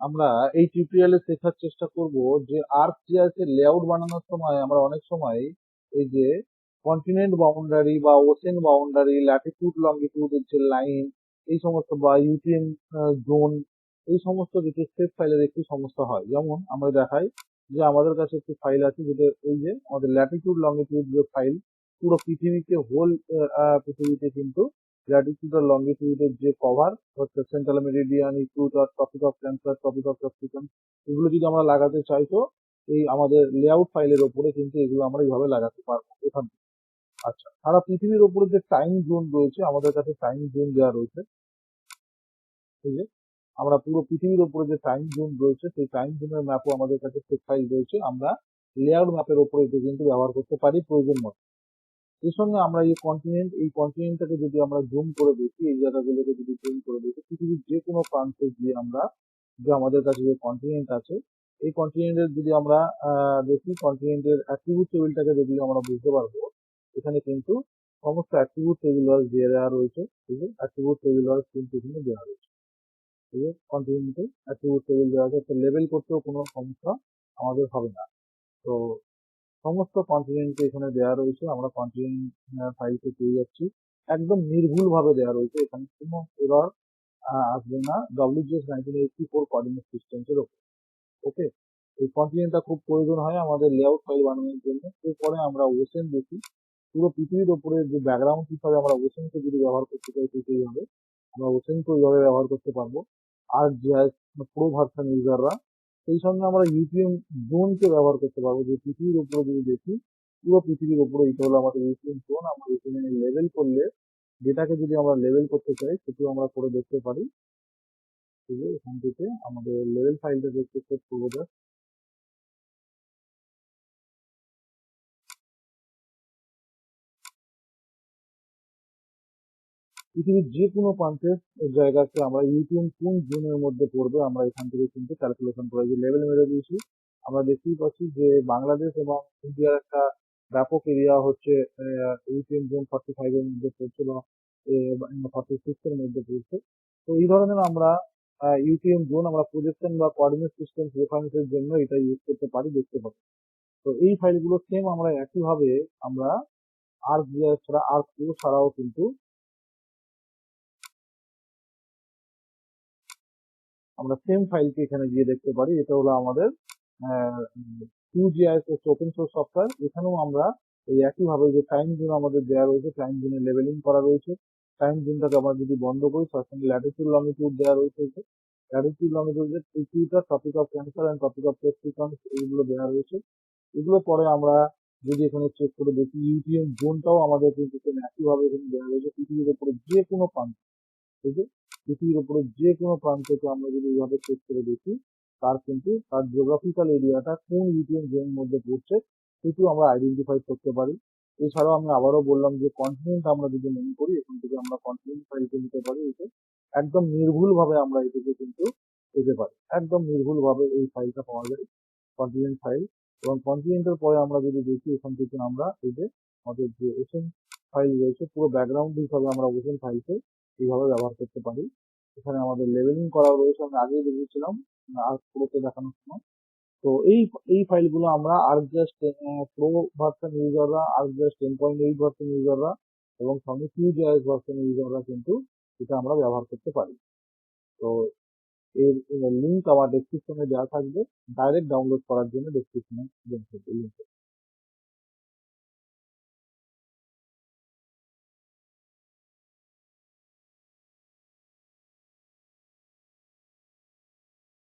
আমরা এই টিউটোরিয়ালে শেখার চেষ্টা করব যে আর্কজিআইএস এর লেআউট বানানোর সময় আমরা অনেক সময় এই যে কন্টিনেন্ট বাউন্ডারি বা ওশেন বাউন্ডারি ল্যাটিটিউড লঙ্গিটিউড যে লাইন এই সমস্ত বা ইউটিএম জোন এই সমস্ত কিছু সেট ফাইলের একটি সমস্যা হয়। যেমন আমরা দেখাই যে আমাদের কাছে একটি ফাইল আছে যেটা এই যে আমাদের ল্যাটিটিউড লঙ্গিটিউড যে ফাইল পুরো পৃথিবীকে হোল পৃথিবীতে কিন্তু ল্যাটিটিউড আর লঙ্গিটিউডের যে কভার হচ্ছে central meridian equator tropic of cancer tropic of capsicum এগুলো যদি আমরা লাগাতে চাই তো এই আমাদের লেআউট ফাইলের ওপরে কিন্তু এগুলো আমরা এইভাবে লাগাতে পারব এখান থেকে। আচ্ছা সারা পৃথিবীর ওপরে যে টাইম জোন রয়েছে, আমাদের কাছে টাইম জোন দেওয়া রয়েছে ঠিক আছে আমরা পুরো পৃথিবীর ওপরে যে টাইম জোন রয়েছে, সেই টাইম জোনের ম্যাপও আমাদের কাছে সেট ফাইল রয়েছে। আমরা লেআউট ম্যাপের ওপরে কিন্তু ব্যবহার করতে পারি প্রয়োজন মতো। এর সঙ্গে আমরা এই কন্টিনেন্ট এই কন্টিনেন্টটাকে যদি আমরা জুম করে দেখি, এই জায়গাগুলোকে যদি জুম করে দেখি, পৃথিবীর যে কোনো প্রান্তে গিয়ে আমরা, যে আমাদের কাছে যে কন্টিনেন্ট আছে, এই কন্টিনেন্টের যদি আমরা দেখি কন্টিনেন্টের অ্যাট্রিবিউট টেবিলটাকে যদি আমরা বুঝতে পারব, এখানে কিন্তু সমস্ত অ্যাট্রিবিউট টেবিল ওয়াইজ দিয়ে দেওয়া রয়েছে, ঠিক আছে? অ্যাট্রিবিউট টেবিল ওয়াইজ কিন্তু এখানে দেওয়া রয়েছে, ঠিক আছে? কন্টিনেন্টে অ্যাট্রিবিউট টেবিল দেওয়া আছে লেবেল করতেও কোনো সমস্যা আমাদের হবে না। তো সমস্ত কন্টিনেন্টকে এখানে দেওয়া রয়েছে, আমরা কন্টিনেন্ট ফাইলকে পেয়ে যাচ্ছি। একদম নির্ভুল ভাবে দেওয়া রয়েছে এখানে, কোনো এরর আসবে না। WGS nineteen eighty four coordinate সিস্টেমসের ওপর ওকে এই কন্টিনেন্টটা খুব প্রয়োজন হয় আমাদের লেআউট ফাইল বানানোর জন্য। এরপরে আমরা ওয়েসেন দেখি। পুরো পৃথিবীর ওপরে যে ব্যাকগ্রাউন্ড হিসাবে আমরা ওয়েসেনকে যদি ব্যবহার করতে চাই সেইভাবে আমরা ওশেনকে ওইভাবে ব্যবহার করতে পারব। আর জিআইএস প্রো ভার্সন ইউজাররা সেই সঙ্গে আমরা ইউপিএম জোনকে ব্যবহার করতে পারব, যে পৃথিবীর উপরে যদি দেখি, পুরো পৃথিবীর উপরে এটা হলো আমাদের ইউপিএম জোন আমরা ইউপিএম লেভেল করলে ডেটাকে যদি আমরা লেভেল করতে চাই, সেটিও আমরা করে দেখতে পারি। এখান থেকে আমাদের লেভেল ফাইলটা দেখতে সেট করব পৃথিবীর যে কোনো প্রান্তের জায়গাকে আমরা ইউটিউব কোন জোনের মধ্যে পড়বে, আমরা এখান থেকে কিন্তু ক্যালকুলেশন করে যে লেভেল মেরে দিয়েছি। আমরা দেখতেই পাচ্ছি যে বাংলাদেশ এবং ইন্ডিয়ার একটা ব্যাপক এরিয়া হচ্ছে ইউটিউব জোন ফর্টি ফাইভের মধ্যে পড়ছে বা ফর্টি সিক্সের মধ্যে পড়ছে। তো এই ধরনের আমরা ইউটিএম জোন আমরা প্রজেকশন বা কোঅর্ডিনেট সিস্টেম রেফারেন্সের জন্য এটা ইউজ করতে পারি, দেখতে পাবো। তো এই ফাইলগুলো সেম আমরা একইভাবে আমরা আর্ক ছাড়া পুরো ছাড়াও কিন্তু আমরা সেম ফাইলকে এখানে গিয়ে দেখতে পারি। এটা হলো আমাদের কিউজিআইএস ওপেন সোর্স সফটওয়্যার এখানেও আমরা এই একইভাবে যে টাইম জোন আমাদের দেওয়া রয়েছে টাইম জোনে লেভেলিং করা রয়েছে। টাইম জোনটাকে আমরা যদি বন্ধ করি তার সঙ্গে ল্যাটিটিউড লঙ্গিটিউড দেওয়া রয়েছে latitude লঙ্গিটিউডের equator tropic of cancer and tropic of এইগুলো দেওয়া রয়েছে। এগুলো পরে আমরা যদি এখানে চেক করে দেখি ইউটিএম জোনটাও আমাদের কিন্তু একইভাবে এখানে দেওয়া রয়েছে, পৃথিবীর উপরে যে কোনো প্রান্ত। আছে পৃথিবীর উপরে যে কোনো প্রান্তকে আমরা যদি এইভাবে চেক করে দেখি, তার কিন্তু তার জিওগ্রাফিক্যাল এরিয়াটা কোন ইউটিএম জোনের মধ্যে পড়ছে সেটিও আমরা আইডেন্টিফাই করতে পারি। এছাড়াও আমি আবারও বললাম যে কন্টিনেন্ট আমরা যদি মনে করি, এখান থেকে আমরা কন্টিনেন্ট ফাইলকে নিতে পারি এতে একদম নির্ভুলভাবে আমরা এটিকে কিন্তু পেতে পারি। একদম নির্ভুলভাবে এই ফাইলটা পাওয়া যায় কন্টিনেন্ট ফাইল এবং কন্টিনেন্টের পরে আমরা যদি দেখি, এখান থেকে আমরা এই যে আমাদের যে ওশন ফাইল রয়েছে, পুরো ব্যাকগ্রাউন্ড হিসাবে আমরা ওশন ফাইলকে এইভাবে ব্যবহার করতে পারি। এখানে আমাদের লেভেলিং করা রয়েছে আমি আগেই দেখিয়েছিলাম আর পুরোতে দেখানোর সময়। তো এই এই ফাইলগুলো আমরা ArcGIS pro version ইউজাররা ArcGIS ten point eight version ইউজাররা এবং সঙ্গে কিউজিআইএস ভার্সন ইউজাররা কিন্তু এটা আমরা ব্যবহার করতে পারি। তো এর লিঙ্ক আমার ডেসক্রিপশনে দেওয়া থাকবে। ডাইরেক্ট ডাউনলোড করার জন্য ডেসক্রিপশনে লিঙ্ক